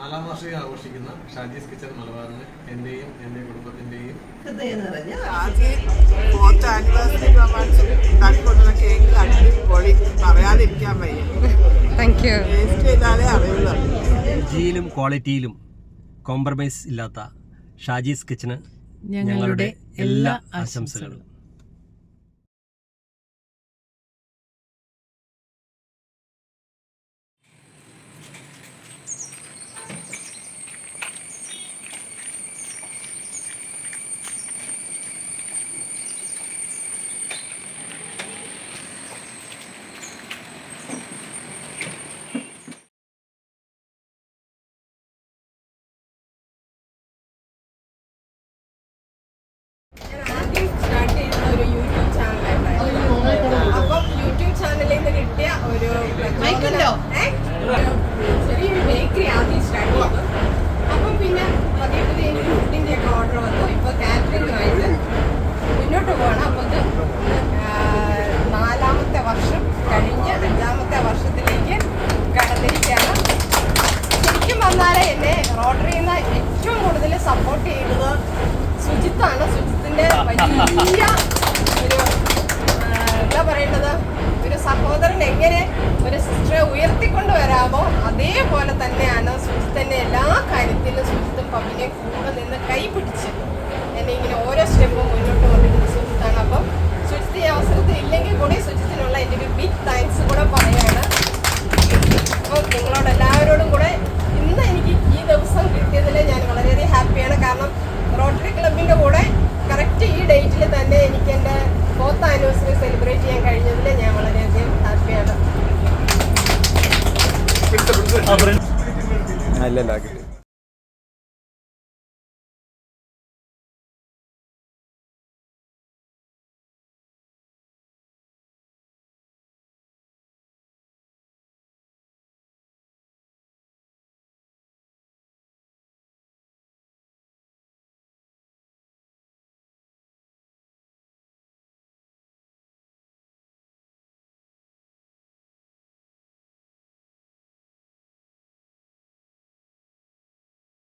നാലാം വാർഷികം ആഘോഷിക്കുന്ന ഷാജീസ് കിച്ചൺ മലബാറിന് എന്റെയും എന്റെ കുടുംബത്തിന്റെയും ഹൃദയം നിറഞ്ഞ ആദ്യം ഫോർത്ത് ആനിവേഴ്സറി പ്രമാണിച്ച് ഉണ്ടാക്കിക്കൊണ്ടുള്ള കേക്ക് അടിപൊളി. പറയാതിരിക്കാൻ വയ്യ. താങ്ക് യു ടേസ്റ്റ് ചെയ്താലേ അറിയുള്ളൂ. രുചിയിലും ക്വാളിറ്റിയിലും കോംപ്രമൈസ് ഇല്ലാത്ത ഷാജീസ് കിച്ചന് ഞങ്ങളുടെ എല്ലാ ആശംസകളും ആദ്യം സ്റ്റാർട്ട് ചെയ്യുന്ന ഒരു യൂട്യൂബ് ചാനലായിട്ടായിരുന്നു അപ്പം യൂട്യൂബ് ചാനലിൽ നിന്ന് കിട്ടിയ ഒരു ഒരു ചെറിയൊരു ബേക്കറി ആദ്യം സ്റ്റാർട്ട് ചെയ്തു. അപ്പം പിന്നെ പതിയെ പതിയെ എനിക്ക് ഫുഡിന്റെ ഒക്കെ ഓർഡർ വന്നു ഇപ്പോൾ കാറ്ററിംഗുമായിട്ട് മുന്നോട്ട് പോകണം. അപ്പോൾ നാലാമത്തെ വർഷം കഴിഞ്ഞ് അഞ്ചാമത്തെ വർഷത്തിലേക്ക് കടന്നിരിക്കുകയാണ്. ശരിക്കും പറഞ്ഞാൽ എന്നെ റോട്ടറിയിൽ നിന്ന് ഏറ്റവും കൂടുതൽ സപ്പോർട്ട് ചെയ്തത് സുജിത്താണ്. സുജിത്തിന്റെ വലിയ ഒരു എന്താ പറയേണ്ടത്? ഒരു സഹോദരൻ എങ്ങനെ ഒരു സിസ്റ്ററെ ഉയർത്തിക്കൊണ്ട് വരാമോ? അതേപോലെ തന്നെയാണ് സുജിത്തിന്റെ അല്ലല്ല